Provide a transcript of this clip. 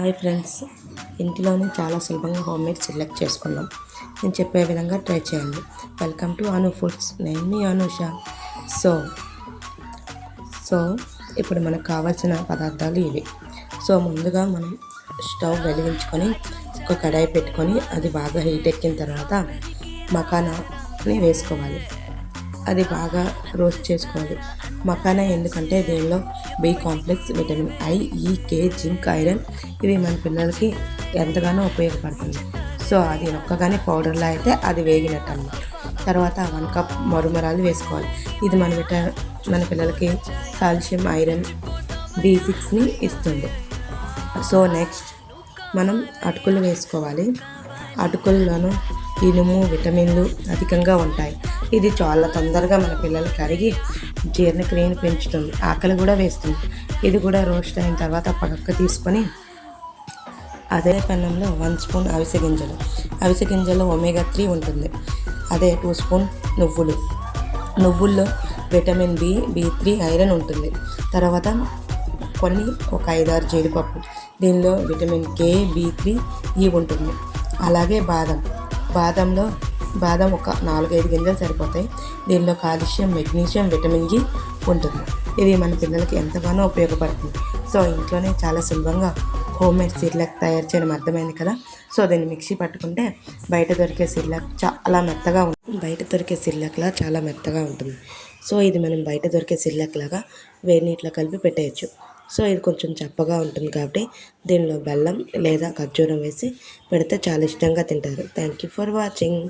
Hi friends. ఇంట్లోనే చాలా సులభంగా హోమ్ మేడ్ సెలెక్ట్ చేసుకున్నాం. నేను చెప్పే విధంగా ట్రై చేయండి. Welcome to Anu foods. నేను మీ అనుష. సో సో ఇప్పుడు మనకు కావాల్సిన పదార్థాలు ఇవి. సో ముందుగా మనం స్టవ్ వెలిగించుకొని ఒక కడాయి పెట్టుకొని అది బాగా హీట్ ఎక్కిన తర్వాత మకానాని వేసుకోవాలి. అది బాగా రోస్ట్ చేసుకోవాలి. మకానా ఎందుకంటే దీనిలో? బి కాంప్లెక్స్ విటమిన్ ఐ ఈ కే జింక్ ఐరన్ ఇవి మన పిల్లలకి ఎంతగానో ఉపయోగపడుతుంది. సో అది నొక్కగానే పౌడర్లో అయితే అది వేగినట్టు అనమాట తర్వాత వన్ కప్ మరుమరాలు వేసుకోవాలి. ఇది మన విట మన పిల్లలకి కాల్షియం ఐరన్ బి సిక్స్ని ఇస్తుంది. సో నెక్స్ట్ మనం అటుకులు వేసుకోవాలి. అటుకుల్లోనూ ఇనుము విటమిన్లు అధికంగా ఉంటాయి. ఇది చాలా తొందరగా మన పిల్లలు కరిగి జీర్ణక్రియను పెంచుతుంది. ఆకలి కూడా వేస్తుంది. ఇది కూడా రోస్ట్ అయిన తర్వాత పక్కకు తీసుకొని అదే పెన్నంలో వన్ స్పూన్ అవిసె గింజలు. అవిసె గింజలో ఒమేగా త్రీ ఉంటుంది. అదే టూ స్పూన్ నువ్వులు. నువ్వుల్లో vitamin B B three iron ఉంటుంది. తర్వాత కొన్ని ఒక ఐదారు జీడిపప్పు. దీనిలో విటమిన్ కే బి త్రీ ఈ ఉంటుంది. అలాగే బాదం. బాదంలో బాదం ఒక నాలుగైదు గింజలు సరిపోతాయి. దీనిలో కాల్షియం మెగ్నీషియం విటమిన్ జి ఉంటుంది. ఇది మన పిల్లలకి ఎంతగానో ఉపయోగపడుతుంది. సో ఇంట్లోనే చాలా సులభంగా హోమ్ మేడ్ సిర్లాక్ తయారు చేయడం అర్థమైంది కదా? సో దీన్ని మిక్సీ పట్టుకుంటే బయట దొరికే సిర్లాక్ చాలా మెత్తగా ఉంటుంది బయట దొరికే సిర్లాక్లా చాలా మెత్తగా ఉంటుంది. సో ఇది మనం బయట దొరికే సిర్లాక్ లాగా వేడి నీటిలో కలిపి పెట్టేయచ్చు. సో ఇది కొంచెం చప్పగా ఉంటుంది కాబట్టి దీనిలో బెల్లం లేదా ఖర్జూరం వేసి పెడితే చాలా ఇష్టంగా తింటారు. Thank you for watching.